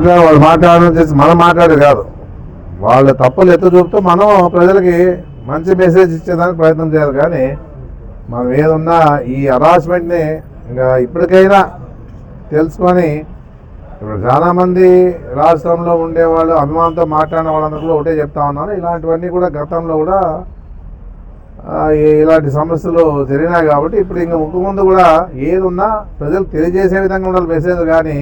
మాట్లాడ వాళ్ళు మాట్లాడడం చేసి మనం మాట్లాడేది కాదు. వాళ్ళ తప్పులు ఎత్తు చూపుతూ మనం ప్రజలకి మంచి మెసేజ్ ఇచ్చేదానికి ప్రయత్నం చేయాలి. కానీ మనం ఏదున్నా ఈ హరాస్మెంట్ని ఇంకా ఇప్పటికైనా తెలుసుకొని ఇప్పుడు చాలామంది రాష్ట్రంలో ఉండేవాళ్ళు అభిమానంతో మాట్లాడిన వాళ్ళందరూ కూడా ఒకటే చెప్తా ఉన్నారు ఇలాంటివన్నీ కూడా గతంలో కూడా ఇలాంటి సమస్యలు జరిగినాయి కాబట్టి ఇప్పుడు ఇంకా ముందు ముందు కూడా ఏది ఉన్నా ప్రజలకు తెలియజేసే విధంగా ఉండాలి మెసేజ్ కానీ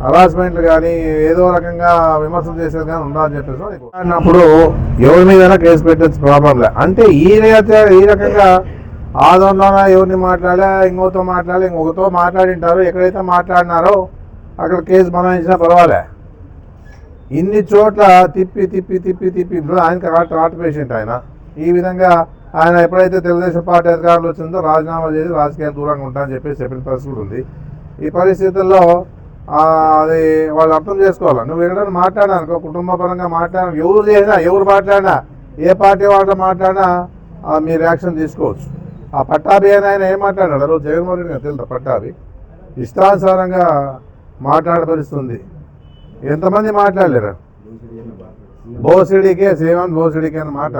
హరాస్మెంట్లు కానీ ఏదో రకంగా విమర్శలు చేసేది కానీ ఉండాలని చెప్పేసి అన్నప్పుడు ఎవరి మీద కేసు పెట్టచ్చు ప్రాబ్లం లే. అంటే ఈ ఈ రకంగా ఆదోళన ఎవరిని మాట్లాడా ఇంకోతో మాట్లాడి ఇంకొకతో మాట్లాడింటారు ఎక్కడైతే మాట్లాడినారో అక్కడ కేసు బనాయించినా పర్వాలే. ఇన్ని చోట్ల తిప్పి తిప్పి తిప్పి తిప్పి ఇప్పుడు ఆయనకి హార్ట్ హార్ట్ పేషెంట్ ఆయన. ఈ విధంగా ఆయన ఎప్పుడైతే తెలుగుదేశం పార్టీ అధికారులు వచ్చిందో రాజీనామా చేసి రాజకీయాలు దూరంగా ఉంటానని చెప్పేసి చెప్పిన పరిస్థితి ఉంది. ఈ పరిస్థితుల్లో అది వాళ్ళు అర్థం చేసుకోవాలి. నువ్వు ఎక్కడైనా మాట్లాడాను కుటుంబ పరంగా మాట్లాడాను ఎవరు చేసినా ఎవరు మాట్లాడినా ఏ పార్టీ వాళ్ళు మాట్లాడినా మీరు యాక్షన్ తీసుకోవచ్చు. ఆ పట్టాభి అని ఆయన ఏం మాట్లాడాడు? రోజు జగన్మోహన్ రెడ్డి గారు తెలుసా పట్టాభి. ఇష్టానుసారంగా మాట్లాడపరుస్తుంది. ఎంతమంది మాట్లాడలేరు? భోసిడికే సేవన్ భోసిడికే అన్న మాట.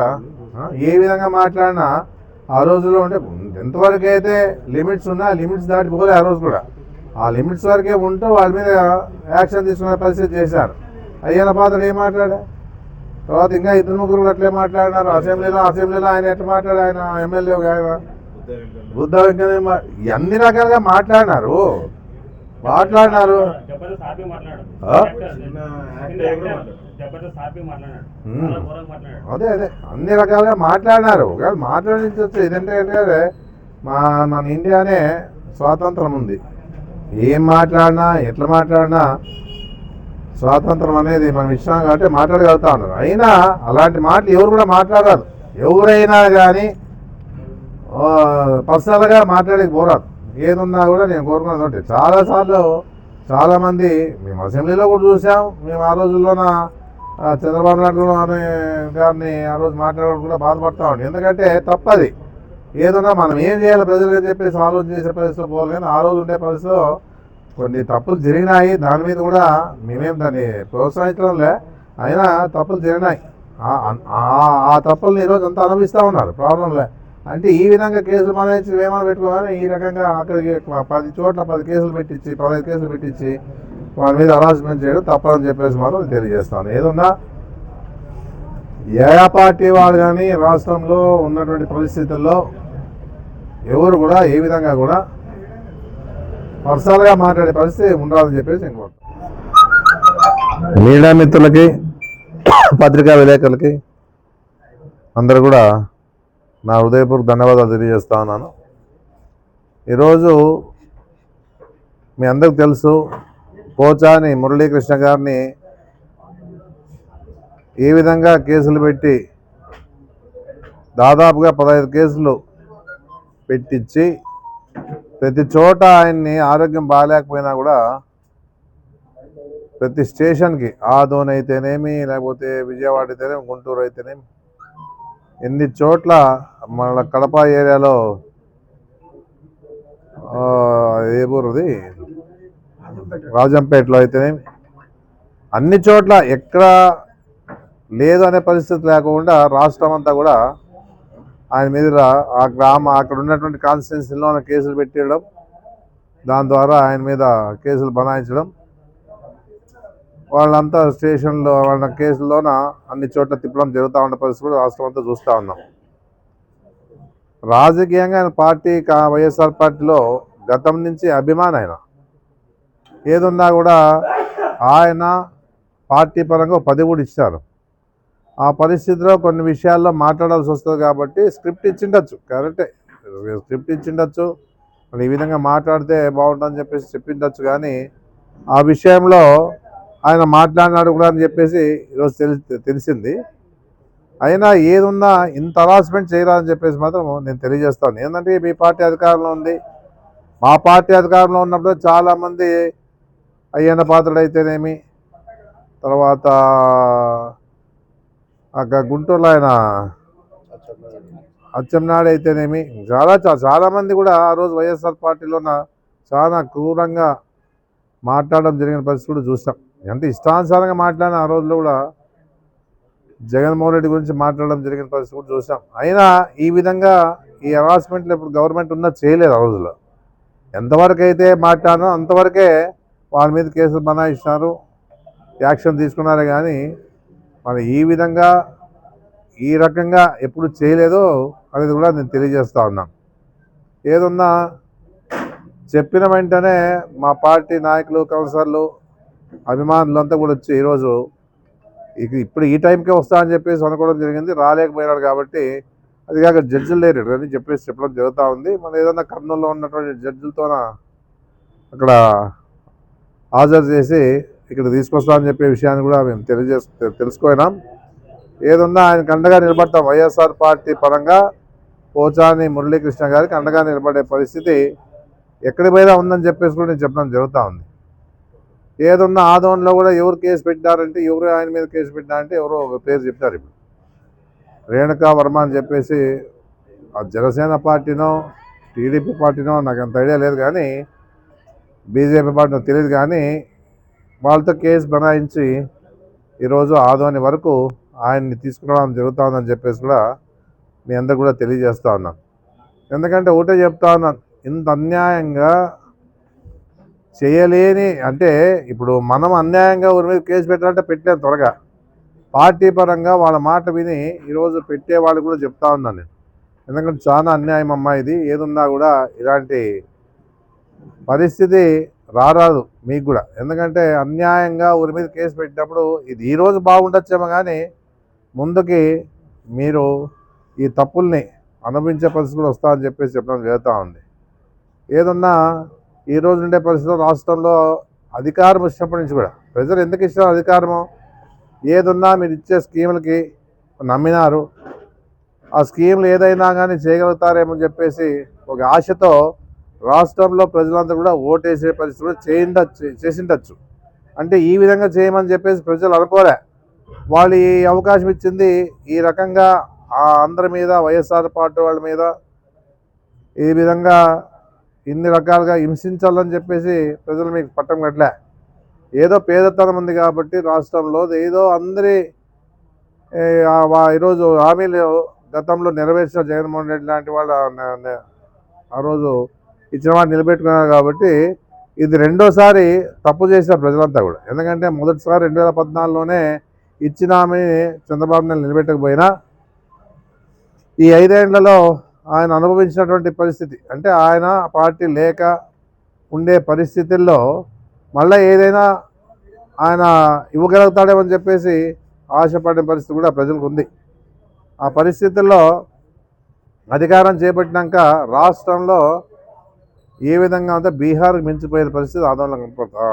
ఏ విధంగా మాట్లాడినా ఆ రోజుల్లో ఉంటే ఎంతవరకు అయితే లిమిట్స్ ఉన్నా లిమిట్స్ దాటిపోలే ఆ రోజు కూడా. ఆ లిమిట్స్ వరకే ఉంటూ వాళ్ళ మీద యాక్షన్ తీసుకునే పరిస్థితి చేశారు. అయ్యన్న పాత్ర ఏం మాట్లాడా? తర్వాత ఇంకా ఇద్దరు ముగ్గురు అట్లే మాట్లాడినారు. అసెంబ్లీలో అసెంబ్లీలో ఆయన ఎట్లా మాట్లాడు? ఆయన ఎమ్మెల్యే ఆయన. బుద్ధ అన్ని రకాలుగా మాట్లాడినారు? మాట్లాడినారు. అదే అదే. అన్ని రకాలుగా మాట్లాడినారు. ఒకవేళ మాట్లాడించవచ్చు ఇదంటే అంటే మా మన ఇండియానే స్వాతంత్రం ఉంది. ఏం మాట్లాడినా ఎట్లా మాట్లాడినా స్వాతంత్రం అనేది మనం ఇచ్చాం కాబట్టి మాట్లాడగలుగుతా ఉన్నారు. అయినా అలాంటి మాటలు ఎవరు కూడా మాట్లాడరు ఎవరైనా కానీ పర్సనల్గా మాట్లాడేది పోరాదు. ఏదున్నా కూడా నేను కోరుకున్నది ఉంటే చాలాసార్లు చాలామంది మేము అసెంబ్లీలో కూడా చూసాం. మేము ఆ రోజుల్లోన చంద్రబాబు నాయుడు గారిని గారిని ఆ రోజు మాట్లాడడం కూడా బాధపడతా ఉండి. ఎందుకంటే తప్పది. ఏదన్నా మనం ఏం చేయాలి? ప్రజలకు చెప్పేసి ఆలోచన చేసే పరిస్థితిలో పోవాలి కానీ ఆ రోజు ఉండే పరిస్థితిలో కొన్ని తప్పులు జరిగినాయి. దాని మీద కూడా మేమేం దాన్ని ప్రోత్సహించడంలే. అయినా తప్పులు జరిగినాయి. ఆ- తప్పులను ఈరోజు అంతా అనుభవిస్తూ ఉన్నారు. ప్రాబ్లంలే అంటే ఈ విధంగా కేసులు మానేసి ఏమైనా పెట్టుకోవాలని ఈ రకంగా అక్కడికి పది చోట్ల పది కేసులు పెట్టించి పదహైదు కేసులు పెట్టించి వాళ్ళ మీద హరాస్మెంట్ చేయడం తప్పదని చెప్పేసి మాత్రం తెలియజేస్తాను ఏదన్నా ఏ పార్టీ వాళ్ళు కానీ రాష్ట్రంలో ఉన్నటువంటి పరిస్థితుల్లో ఎవరు కూడా ఏ విధంగా కూడా పర్సనల్గా మాట్లాడే పరిస్థితి ఉండాలని చెప్పేసి నేను మీడియా మిత్రులకి పత్రికా విలేకరులకి అందరు కూడా నా హృదయపూర్వక ధన్యవాదాలు తెలియజేస్తా ఉన్నాను. ఈరోజు మీ అందరికి తెలుసు పోచాని మురళీకృష్ణ గారిని ఏ విధంగా కేసులు పెట్టి దాదాపుగా పదహైదు కేసులు పెట్టించి ప్రతి చోట ఆయన్ని ఆరోగ్యం బాగాలేకపోయినా కూడా ప్రతి స్టేషన్కి ఆదోన్ అయితేనేమి లేకపోతే విజయవాడ అయితేనేమి గుంటూరు అయితేనేమి ఎన్ని చోట్ల మన కడప ఏరియాలో ఏ ఊరుది రాజంపేటలో అయితేనేమి. అన్ని చోట్ల ఎక్కడ లేదు అనే పరిస్థితి లేకుండా రాష్ట్రం అంతా కూడా ఆయన మీద ఆ గ్రామ అక్కడ ఉన్నటువంటి కాన్స్టిట్యున్సీలో కేసులు పెట్టేయడం దాని ద్వారా ఆయన మీద కేసులు బనాయించడం వాళ్ళంతా స్టేషన్లో వాళ్ళ కేసుల్లోన అన్ని చోట్ల తిప్పడం జరుగుతూ ఉన్న పరిస్థితి కూడా రాష్ట్రం అంతా చూస్తూ ఉన్నాం. రాజకీయంగా ఆయన పార్టీ కా- వైఎస్ఆర్ పార్టీలో గతం నుంచి అభిమాన్ ఆయన. ఏదున్నా కూడా ఆయన పార్టీ పరంగా పది కూడా ఇచ్చారు. ఆ పరిస్థితిలో కొన్ని విషయాల్లో మాట్లాడాల్సి వస్తుంది కాబట్టి స్క్రిప్ట్ ఇచ్చిండొచ్చు కరెక్టే. స్క్రిప్ట్ ఇచ్చిండొచ్చు మరి ఈ విధంగా మాట్లాడితే బాగుంటుందని చెప్పేసి చెప్పిండొచ్చు కానీ ఆ విషయంలో ఆయన మాట్లాడినాడు కూడా అని చెప్పేసి ఈరోజు తెలి తెలిసింది. అయినా ఏదున్నా ఇంత హరాస్మెంట్ చేయరాదని చెప్పేసి మాత్రం నేను తెలియజేస్తాను. ఏంటంటే మీ పార్టీ అధికారంలో ఉంది. మా పార్టీ అధికారంలో ఉన్నప్పుడు చాలామంది అయ్యన్న పాత్రలు అయితేనేమి తర్వాత గుంటూరులో ఆయన అచ్చెంనాడు అయితేనేమి చాలా చాలామంది చాలా కూడా ఆ రోజు వైఎస్ఆర్ పార్టీలో చాలా క్రూరంగా మాట్లాడడం జరిగిన పరిస్థితి కూడా చూసాం అంటే ఇష్టానుసారంగా మాట్లాడిన ఆ రోజుల్లో కూడా జగన్మోహన్ రెడ్డి గురించి మాట్లాడడం జరిగిన పరిస్థితి కూడా చూసాం అయినా ఈ విధంగా ఈ హరాస్మెంట్లు ఇప్పుడు గవర్నమెంట్ ఉన్నా చేయలేదు ఆ రోజుల్లో. ఎంతవరకు అయితే మాట్లాడినో అంతవరకే వాళ్ళ మీద కేసులు బనాయిస్తున్నారు యాక్షన్ తీసుకున్నారు కానీ మనం ఈ విధంగా ఈ రకంగా ఎప్పుడు చేయలేదో అనేది కూడా నేను తెలియజేస్తా ఉన్నాను ఏదన్నా చెప్పిన వెంటనే మా పార్టీ నాయకులు కౌన్సిలర్లు అభిమానులు అంతా కూడా వచ్చి ఈరోజు ఇప్పుడు ఈ టైంకే వస్తా అని చెప్పేసి అనుకోవడం జరిగింది. రాలేకపోయినాడు కాబట్టి అది కాక జడ్జిలు లేరు అని చెప్పేసి చెప్పడం జరుగుతూ ఉంది. మన ఏదన్నా కర్నూలులో ఉన్నటువంటి జడ్జిలతోన అక్కడ హాజరు చేసి ఇక్కడ తీసుకొస్తామని చెప్పే విషయాన్ని కూడా మేము తెలియజేసు తెలుసుకున్నాం. ఏదున్నా ఆయనకు అండగా నిలబడతాం. వైఎస్ఆర్ పార్టీ పరంగా పోచాని మురళీకృష్ణ గారికి అండగా నిలబడే పరిస్థితి ఎక్కడి మీద ఉందని చెప్పేసి కూడా నేను చెప్పడం జరుగుతూ ఉంది. ఏదున్న ఆదోన్లో కూడా ఎవరు కేసు పెట్టినారంటే ఎవరు ఆయన మీద కేసు పెట్టినారంటే ఎవరో ఒక పేరు చెప్తారు ఇప్పుడు. రేణుకా వర్మ అని చెప్పేసి ఆ జనసేన పార్టీనో టీడీపీ పార్టీనో నాకు అంత ఐడియా లేదు కానీ బీజేపీ పార్టీనో తెలియదు కానీ వాళ్ళతో కేసు బనాయించి ఈరోజు ఆదోని వరకు ఆయన్ని తీసుకురావడం జరుగుతుందని చెప్పేసి కూడా మీ అందరు కూడా తెలియజేస్తా ఉన్నాను ఎందుకంటే ఒకటే చెప్తా ఉన్నాను ఇంత అన్యాయంగా చేయలేని అంటే ఇప్పుడు మనం అన్యాయంగా ఊరి మీద కేసు పెట్టాలంటే పెట్టాను త్వరగా. పార్టీ పరంగా వాళ్ళ మాట విని ఈరోజు పెట్టే వాళ్ళు కూడా చెప్తా ఉన్నాను నేను. ఎందుకంటే చాలా అన్యాయం అమ్మా ఇది. ఏదున్నా కూడా ఇలాంటి పరిస్థితి రారాదు మీకు కూడా. ఎందుకంటే అన్యాయంగా ఊరి మీద కేసు పెట్టినప్పుడు ఇది ఈరోజు బాగుండొచ్చేమో కానీ ముందుకి మీరు ఈ తప్పుల్ని అనుభవించే పరిస్థితి కూడా వస్తా అని చెప్పేసి చెప్పడం జరుగుతూ ఉంది. ఏదన్నా ఈ రోజు ఉండే పరిస్థితిలో రాష్ట్రంలో అధికారం వచ్చినప్పటి నుంచి కూడా ప్రజలు ఎందుకు ఇష్టం అధికారము? ఏదున్నా మీరు ఇచ్చే స్కీములకి నమ్మినారు. ఆ స్కీములు ఏదైనా కానీ చేయగలుగుతారేమో చెప్పేసి ఒక ఆశతో రాష్ట్రంలో ప్రజలందరూ కూడా ఓటేసే పరిస్థితి కూడా చేయిండొచ్చు చేసిండొచ్చు. అంటే ఈ విధంగా చేయమని చెప్పేసి ప్రజలు అనుకోలే. వాళ్ళు ఈ అవకాశం ఇచ్చింది ఈ రకంగా ఆ అందరి మీద వైఎస్ఆర్ పార్టీ వాళ్ళ మీద ఈ విధంగా ఇన్ని రకాలుగా హింసించాలని చెప్పేసి ప్రజలు మీకు పట్టం కట్టలే. ఏదో పేదతనం ఉంది కాబట్టి రాష్ట్రంలో ఏదో అందరి వా- ఈరోజు హామీలు గతంలో నెరవేర్చిన జగన్మోహన్ రెడ్డి లాంటి వాళ్ళ ఆ రోజు ఇచ్చిన మాట నిలబెట్టుకున్నారు కాబట్టి ఇది రెండోసారి తప్పు చేశారు ప్రజలంతా కూడా. ఎందుకంటే మొదటిసారి రెండు వేల పద్నాలుగులోనే ఇచ్చిన హామీని చంద్రబాబు నాయుడు నిలబెట్టకపోయినా ఈ ఐదేళ్ళలో ఆయన అనుభవించినటువంటి పరిస్థితి. అంటే ఆయన పార్టీ లేక ఉండే పరిస్థితుల్లో మళ్ళీ ఏదైనా ఆయన ఇవ్వగలుగుతాడేమని చెప్పేసి ఆశపడే పరిస్థితి కూడా ప్రజలకు ఉంది. ఆ పరిస్థితుల్లో అధికారం చేపట్టినాక రాష్ట్రంలో ఏ విధంగా ఉంటే బీహార్కి మించిపోయే పరిస్థితి ఆందోళన కనపడతా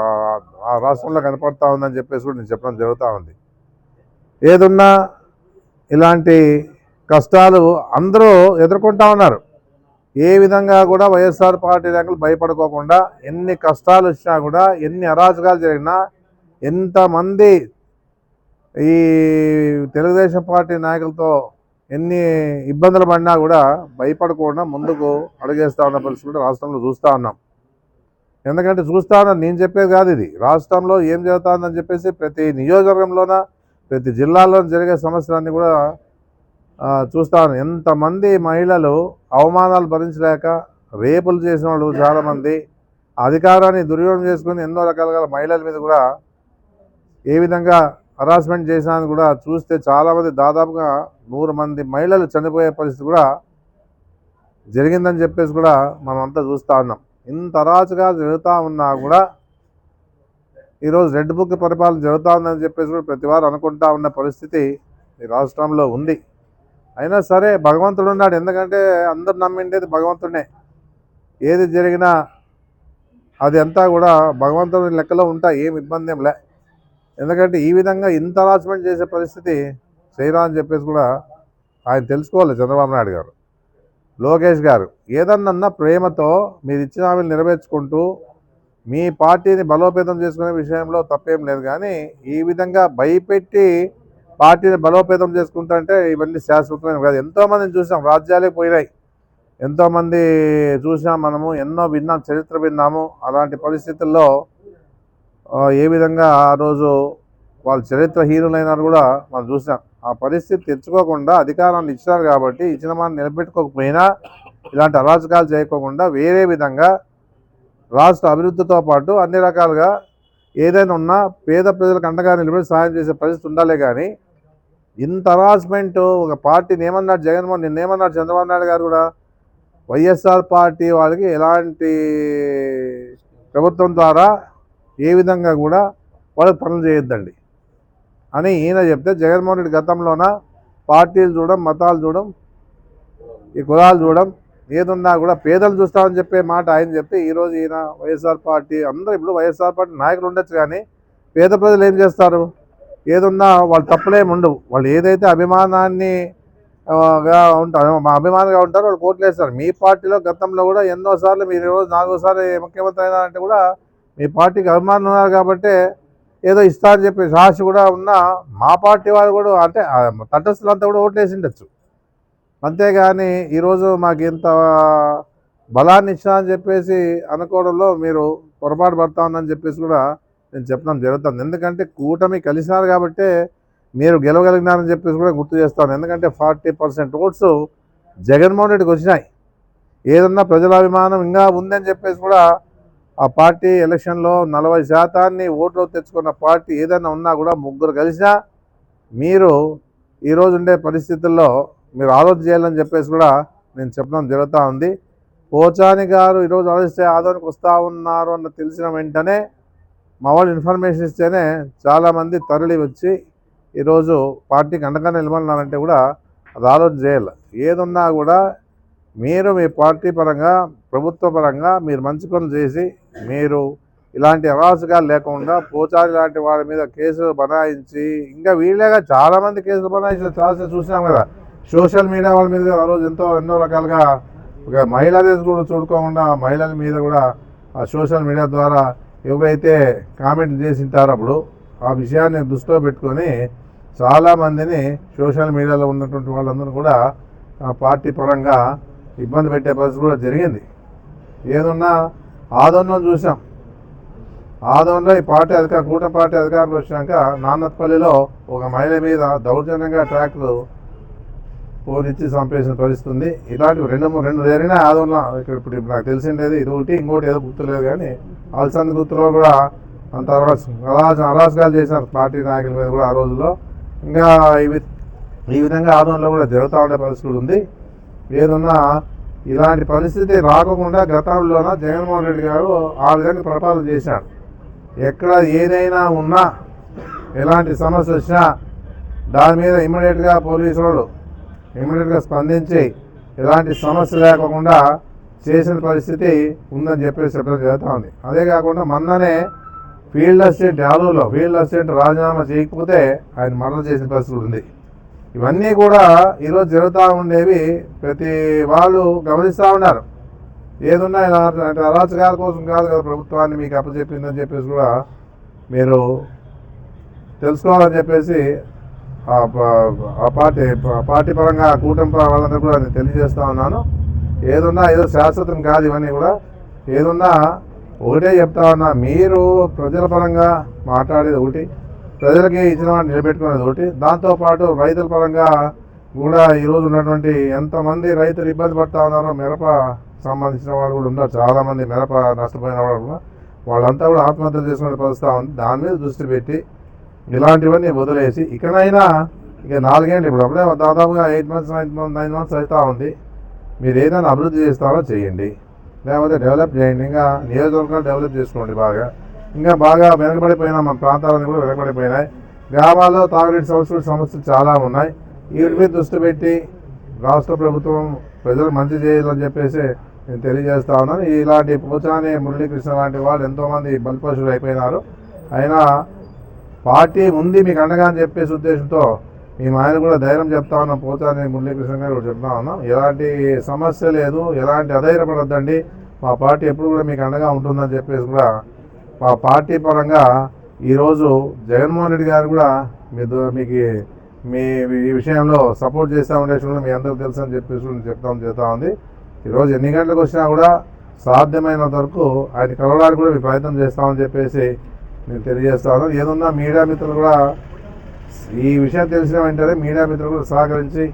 ఆ రాష్ట్రంలో కనపడతా ఉందని చెప్పేసి కూడా నేను చెప్పడం జరుగుతూ ఉంది. ఏదున్నా ఇలాంటి కష్టాలు అందరూ ఎదుర్కొంటా ఉన్నారు. ఏ విధంగా కూడా వైఎస్ఆర్ పార్టీ నాయకులు భయపడుకోకుండా ఎన్ని కష్టాలు వచ్చినా కూడా ఎన్ని అరాచకాలు జరిగినా ఎంతమంది ఈ తెలుగుదేశం పార్టీ నాయకులతో ఎన్ని ఇబ్బందులు పడినా కూడా భయపడకుండా ముందుకు అడుగేస్తా ఉన్న పరిస్థితులు రాష్ట్రంలో చూస్తూ ఉన్నాం. ఎందుకంటే చూస్తా ఉన్నాను నేను చెప్పేది కాదు ఇది. రాష్ట్రంలో ఏం జరుగుతుందని చెప్పేసి ప్రతి నియోజకవర్గంలోన ప్రతి జిల్లాలోనూ జరిగే సమస్యలన్నీ కూడా చూస్తాను ఎంతమంది మహిళలు అవమానాలు భరించలేక రేపులు చేసిన వాళ్ళు చాలామంది అధికారాన్ని దుర్వినియోగం చేసుకుని ఎన్నో రకాలుగా మహిళల మీద కూడా ఏ విధంగా హరాస్మెంట్ చేసినా కూడా చూస్తే చాలామంది దాదాపుగా నూరు మంది మహిళలు చనిపోయే పరిస్థితి కూడా జరిగిందని చెప్పేసి కూడా మనం అంతా చూస్తూ ఉన్నాం. ఇంత అరాచగా జరుగుతూ ఉన్నా కూడా ఈరోజు రెడ్ బుక్ పరిపాలన జరుగుతూ ఉందని చెప్పేసి కూడా ప్రతి వారు అనుకుంటా ఉన్న పరిస్థితి ఈ రాష్ట్రంలో ఉంది. అయినా సరే భగవంతుడు ఉన్నాడు. ఎందుకంటే అందరు నమ్మిండేది భగవంతుడే ఏది జరిగినా అది అంతా కూడా భగవంతుడి లెక్కలో ఉంటా ఏం ఇబ్బంది ఏం లే. ఎందుకంటే ఈ విధంగా ఇంత హరాస్మెంట్ చేసే పరిస్థితి చేయరా అని చెప్పేసి కూడా ఆయన తెలుసుకోవాలి చంద్రబాబు నాయుడు గారు. లోకేష్ గారు ఏదన్నా ప్రేమతో మీరు ఇచ్చిన హామీలు నెరవేర్చుకుంటూ మీ పార్టీని బలోపేతం చేసుకునే విషయంలో తప్పేం లేదు కానీ ఈ విధంగా భయపెట్టి పార్టీని బలోపేతం చేసుకుంటుంటే ఇవన్నీ శాశ్వతమైన కాదు. ఎంతోమందిని చూసాం రాజ్యాలే పోయినాయి. ఎంతోమంది చూసాం మనము ఎన్నో విన్నాం చరిత్ర విన్నాము. అలాంటి పరిస్థితుల్లో ఏ విధంగా ఆ రోజు వాళ్ళు చరిత్రహీనులైనారు కూడా మనం చూసాం ఆ పరిస్థితి తెచ్చుకోకుండా అధికారాన్ని ఇచ్చినారు కాబట్టి ఇచ్చిన మనం నిలబెట్టుకోకపోయినా ఇలాంటి అరాచకాలు చేయకోకుండా వేరే విధంగా రాష్ట్ర అభివృద్ధితో పాటు అన్ని రకాలుగా ఏదైనా ఉన్నా పేద ప్రజలకు అండగా నిలబడి సహాయం చేసే పరిస్థితి ఉండాలి కానీ ఇంత హరాస్మెంట్ ఒక పార్టీని ఏమన్నాడు జగన్మోహన్ నిన్న ఏమన్నాడు చంద్రబాబు నాయుడు గారు కూడా? వైఎస్ఆర్ పార్టీ వాళ్ళకి ఎలాంటి ప్రభుత్వం ద్వారా ఏ విధంగా కూడా వాళ్ళకి పనులు చేయొద్దండి. అని ఈయన చెప్తే జగన్మోహన్ రెడ్డి గతంలోన పార్టీలు చూడడం మతాలు చూడడం ఈ కులాలు చూడడం ఏదున్నా కూడా పేదలు చూస్తామని చెప్పే మాట ఆయన చెప్తే ఈరోజు ఈయన వైఎస్ఆర్ పార్టీ అందరూ ఇప్పుడు వైఎస్ఆర్ పార్టీ నాయకులు ఉండొచ్చు కానీ పేద ప్రజలు ఏం చేస్తారు? ఏదున్నా వాళ్ళు తప్పులేమి ఉండవు. వాళ్ళు ఏదైతే అభిమానాన్ని గా ఉంటారు మా అభిమానిగా ఉంటారో వాళ్ళు కోట్లు వేస్తారు మీ పార్టీలో గతంలో కూడా ఎన్నోసార్లు మీరు ఈరోజు నాలుగోసారి ముఖ్యమంత్రి అయినారంటే కూడా మీ పార్టీకి అభిమానులు ఉన్నారు కాబట్టి ఏదో ఇస్తా అని చెప్పి ఆశ కూడా ఉన్న మా పార్టీ వాళ్ళు కూడా అంటే తటస్థులంతా కూడా ఓట్లేసి ఉండొచ్చు అంతేగాని ఈరోజు మాకు ఇంత బలాన్ని ఇచ్చా అని చెప్పేసి అనుకోవడంలో మీరు పొరపాటు పడతా ఉందని చెప్పేసి కూడా నేను చెప్పడం జరుగుతుంది. ఎందుకంటే కూటమి కలిసినారు కాబట్టే మీరు గెలవగలిగినారని చెప్పేసి కూడా గుర్తు చేస్తాను. ఎందుకంటే ఫార్టీ పర్సెంట్ ఓట్స్ జగన్మోహన్ రెడ్డికి వచ్చినాయి. ఏదన్నా ప్రజల అభిమానం ఇంకా ఉందని చెప్పేసి కూడా ఆ పార్టీ ఎలక్షన్లో నలభై శాతాన్ని ఓట్లు తెచ్చుకున్న పార్టీ ఏదైనా ఉన్నా కూడా ముగ్గురు కలిసినా మీరు ఈరోజు ఉండే పరిస్థితుల్లో మీరు ఆలోచన చేయాలని చెప్పేసి కూడా నేను చెప్పడం జరుగుతూ ఉంది. పోచాని గారు ఈరోజు ఆలోచిస్తే ఆదోనికి వస్తూ ఉన్నారు అన్న తెలిసిన వెంటనే మా వాళ్ళు ఇన్ఫర్మేషన్ ఇస్తేనే చాలామంది తరలి వచ్చి ఈరోజు పార్టీకి అండగా నిలబడినారంటే కూడా అది ఆలోచన చేయాలి. ఏదున్నా కూడా మీరు మీ పార్టీ పరంగా ప్రభుత్వ పరంగా మీరు మంచి పనులు చేసి మీరు ఇలాంటి అరాచకాలు లేకుండా పోచారి లాంటి వాళ్ళ మీద కేసులు బనాయించి ఇంకా వీళ్ళేగా చాలామంది కేసులు బనాయించిన చాలా చూసినాం కదా. సోషల్ మీడియా వాళ్ళ మీద ఆ రోజు ఎంతో ఎన్నో రకాలుగా ఒక మహిళా కూడా చూడుకోకుండా మహిళల మీద కూడా ఆ సోషల్ మీడియా ద్వారా ఎవరైతే కామెంట్ చేసింటారో అప్పుడు ఆ విషయాన్ని దృష్టిలో పెట్టుకొని చాలామందిని సోషల్ మీడియాలో ఉన్నటువంటి వాళ్ళందరూ కూడా ఆ పార్టీ పరంగా ఇబ్బంది పెట్టే పరిస్థితి కూడా జరిగింది. ఏదున్నా ఆదోళన చూసాం ఆదోళనలో ఈ పార్టీ అధికార కూట పార్టీ అధికారులు వచ్చినాక నాన్నపల్లిలో ఒక మహిళ మీద దౌర్జన్యంగా ట్రాక్టర్ పోనిచ్చి చంపేసిన పరిస్థితి ఉంది. ఇలాంటివి రెండు మూడు రెండు జరిగినా ఆదోళన ఇక్కడ ఇప్పుడు నాకు తెలిసిండేది. ఇది ఒకటి ఇంకోటి ఏదో గుర్తులేదు కానీ అలసంద గుర్తులో కూడా అంత అరాజ అరాజకాలు చేశారు పార్టీ నాయకుల మీద కూడా ఆ రోజుల్లో. ఇంకా ఈ విధంగా ఆదోళనలో కూడా జరుగుతూ ఉండే పరిస్థితి ఉంది. ఏదన్నా ఇలాంటి పరిస్థితి రాకుండా గతంలోన జగన్మోహన్ రెడ్డి గారు ఆ విధంగా ప్రపాదం చేశాడు ఎక్కడ ఏదైనా ఉన్నా ఎలాంటి సమస్య వచ్చినా దాని మీద ఇమ్మీడియట్గా పోలీసు వాళ్ళు ఇమ్మీడియట్గా స్పందించి ఎలాంటి సమస్య లేకుండా చేసిన పరిస్థితి ఉందని చెప్పేసి చెప్పడం జరుగుతూ ఉంది. అదే కాకుండా మొన్ననే ఫీల్డ్ అసిస్టెంట్ యాదవ్లో ఫీల్డ్ అసిస్టెంట్ రాజీనామా చేయకపోతే ఆయన మర్డర్ చేసిన పరిస్థితి ఉంది. ఇవన్నీ కూడా ఈరోజు జరుగుతూ ఉండేవి ప్రతి వాళ్ళు గమనిస్తూ ఉన్నారు. ఏదున్నా అరాచకాల కోసం కాదు కదా ప్రభుత్వాన్ని మీకు అప్పచెప్పిందని చెప్పేసి కూడా మీరు తెలుసుకోవాలని చెప్పేసి ఆ పార్టీ ఆ పార్టీ పరంగా ఆ కూటమి వాళ్ళందరూ కూడా నేను తెలియజేస్తూ ఉన్నాను. ఏదున్నా ఏదో శాశ్వతం కాదు ఇవన్నీ కూడా. ఏదున్నా ఒకటే చెప్తా ఉన్నా మీరు ప్రజల పరంగా మాట్లాడేది ఒకటి ప్రజలకి ఇచ్చిన వాటిని నిలబెట్టుకునేది ఒకటి. దాంతోపాటు రైతుల పరంగా కూడా ఈరోజు ఉన్నటువంటి ఎంతమంది రైతులు ఇబ్బంది పడుతూ ఉన్నారో మిరప సంబంధించిన వాళ్ళు కూడా ఉన్నారు. చాలామంది మిరప నష్టపోయిన వాళ్ళు కూడా. వాళ్ళంతా కూడా ఆత్మహత్యలు చేసుకునే పరిస్థితి ఉంది. దాని మీద దృష్టి పెట్టి ఇలాంటివన్నీ వదిలేసి ఇకనైనా ఇక నాలుగేళ్ళు ఇప్పుడు అప్పుడే దాదాపుగా eight months nine months nine months అవుతూ ఉంది. మీరు ఏదైనా అభివృద్ధి చేస్తారో చేయండి. లేకపోతే డెవలప్ చేయండి. ఇంకా నియోజకవర్గాలు డెవలప్ చేసుకోండి బాగా. ఇంకా బాగా వెనకబడిపోయిన మన ప్రాంతాలన్నీ కూడా వెనకబడిపోయినాయి. గ్రామాల్లో తాగునీటి సమస్యలు సమస్యలు చాలా ఉన్నాయి. వీటి మీద దృష్టి పెట్టి రాష్ట్ర ప్రభుత్వం ప్రజలు మంచి చేయాలని చెప్పేసి నేను తెలియజేస్తా ఉన్నాను. ఇలాంటి పోచాని మురళీకృష్ణ లాంటి వాళ్ళు ఎంతోమంది బలిపశులు అయిపోయినారు. అయినా పార్టీ ఉంది మీకు అండగా అని చెప్పేసి ఉద్దేశంతో మేము ఆయన కూడా ధైర్యం చెప్తా ఉన్నాం. పోచాని మురళీకృష్ణ గారు కూడా చెప్తా ఉన్నాం. ఎలాంటి సమస్య లేదు ఎలాంటి అధైర్యపడద్దండి. మా పార్టీ ఎప్పుడు కూడా మీకు అండగా ఉంటుందని చెప్పేసి కూడా మా పార్టీ పరంగా ఈరోజు జగన్మోహన్ రెడ్డి గారు కూడా మీ మీకు మీ ఈ విషయంలో సపోర్ట్ చేస్తామనే ఉండే విషయంలో మీ అందరికీ తెలుసు అని చెప్పేసి చెప్తాం చేస్తూ ఉంది. ఈరోజు ఎన్ని గంటలకు వచ్చినా కూడా సాధ్యమైనంత వరకు ఆయన కలవడానికి కూడా మీ ప్రయత్నం చేస్తామని చెప్పేసి నేను తెలియజేస్తాను. ఏదన్నా మీడియా మిత్రులు కూడా ఈ విషయం తెలిసిన వెంటనే మీడియా మిత్రులు కూడా సహకరించి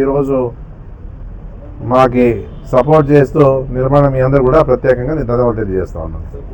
ఈరోజు మాకి సపోర్ట్ చేస్తూ నిర్మాణం మీ అందరూ కూడా ప్రత్యేకంగా నేను ధన్యవాదాలు తెలియజేస్తా ఉన్నాను.